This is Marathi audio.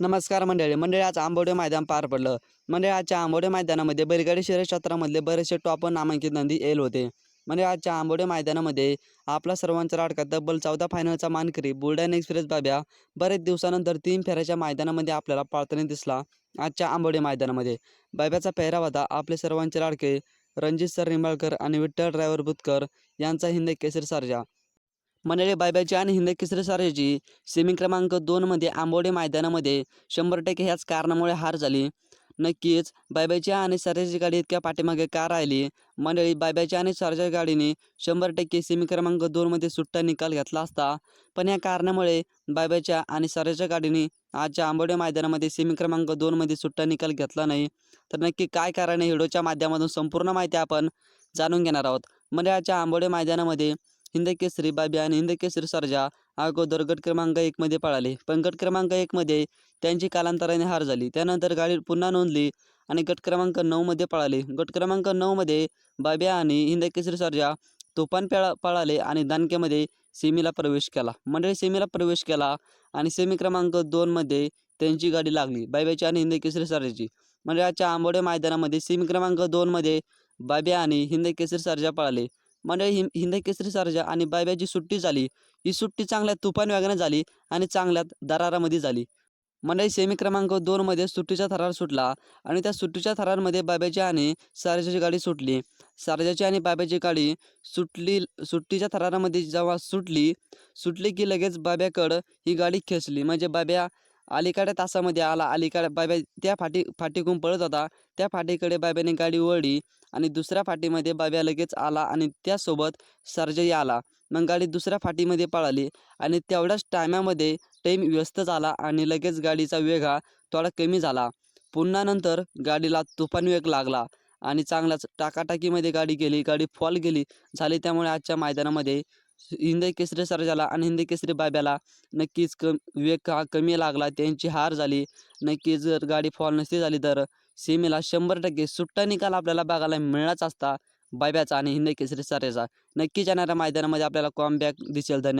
नमस्कार मंडळी मंडळी आज आंबोडे मैदान पार पडलं. मंडळी आजच्या आंबोडे मैदानामध्ये बैलगाडी शहर क्षेत्रामधले बरेचसे टॉप नामांकित नंदी येल होते. म्हणजे आजच्या आंबोडे मैदानामध्ये आपला सर्वांचा लाडका तब्बल चौदा फायनलचा मानकरी बुलढाणा एक्सप्रेस बाब्या बरेच दिवसानंतर तीन फेऱ्याच्या मैदानामध्ये आपल्याला पाळताना दिसला आजच्या आंबोडे मैदानामध्ये. बाब्याचा पेहराव होता आपले सर्वांचे लाडके रणजित सर निंबाळकर आणि विठ्ठल ड्रायव्हर बुतकर यांचा हिंद केसर सारजा. मंडळी बायबाची आणि हिंद केसरी सारजाची सेमी क्रमांक दोनमध्ये आंबोडे मैदानामध्ये शंभर टक्के ह्याच कारणामुळे हार झाली. नक्कीच बायबाची आणि सरजाची गाडी इतक्या पाठीमागे का राहिली? मंडळी बायबाची आणि सरजा गाडीने शंभर टक्के सेमी क्रमांक दोनमध्ये सुट्टा निकाल घेतला असता. पण या कारणामुळे बायबाच्या आणि सरजाच्या गाडीने आजच्या आंबोडे मैदानामध्ये सेमी क्रमांक दोनमध्ये सुट्टा निकाल घेतला नाही. तर नक्की काय कारण आहे? हिडोच्या माध्यमातून संपूर्ण माहिती आपण जाणून घेणार आहोत. मंडळाच्या आंबोडे मैदानामध्ये हिंद केसरी बाबी आणि हिंद केसरी सरजा अगोदर गट क्रमांक एकमध्ये पळाले. पण गट क्रमांक एकमध्ये त्यांची कालांतराने हार झाली. त्यानंतर गाडी पुन्हा नोंदली आणि गट क्रमांक नऊमध्ये पळाले. गट क्रमांक नऊमध्ये बाब्या आणि हिंद केसरी सरजा तुफान पेळा पळाले आणि दानकेमध्ये सेमीला प्रवेश केला. मंडळी सेमीला प्रवेश केला आणि सेमी क्रमांक दोनमध्ये त्यांची गाडी लागली. बाब्याची आणि हिंद केसरी सरजाची. म्हणजे आंबोडे मैदानामध्ये सेमी क्रमांक दोनमध्ये बाब्या आणि हिंद केसरी सरजा पळाले. मंडळी हिं हिंद केसरी सरजा आणि बाब्याची सुट्टी झाली. ही सुट्टी चांगल्या तुफान वेगाने झाली आणि चांगल्यात दरारामध्ये झाली. मंडळी सेमी क्रमांक दोनमध्ये सुट्टीचा थरार सुटला आणि त्या सुट्टीच्या थरारमध्ये बाब्याची आणि सारजाची गाडी सुटली. सारजाची आणि बाब्याची गाडी सुटली सुट्टीच्या थरारामध्ये जेव्हा सुटली सुटली की लगेच बाब्याकडं ही गाडी खेचली. म्हणजे बाब्या अलीकडे तासामध्ये आला. अलीकडे बाब्या त्या फाटी फाटीकून पळत होता. त्या फाटीकडे बाब्याने गाडी वळली आणि दुसऱ्या फाटीमध्ये बाब्या लगेच आला आणि त्यासोबत सर्जही आला. मग गाडी दुसऱ्या फाटीमध्ये पळाली आणि तेवढ्याच टायमामध्ये टाईम व्यस्त झाला आणि लगेच गाडीचा वेग हा थोडा कमी झाला. पुन्हा नंतर गाडीला तुफान वेग लागला आणि चांगलाच टाकाटाकीमध्ये गाडी गेली. गाडी फॉल गेली. झाली त्यामुळे आजच्या मैदानामध्ये हिंद केसरी सर्जाला आणि हिंद केसरी बाब्याला नक्कीच क वेग हा कमी लागला त्यांची हार झाली. नक्कीच जर गाडी फॉल नसती झाली तर सेमीला शंभर टक्के सुट्टा निकाल आपल्याला बघायला मिळालाच असता बाब्याचा आणि हिंद केसरी सर्जाचा. नक्कीच येणाऱ्या मैदानामध्ये आपल्याला कॉम बॅक दिसेल. धन्यवाद.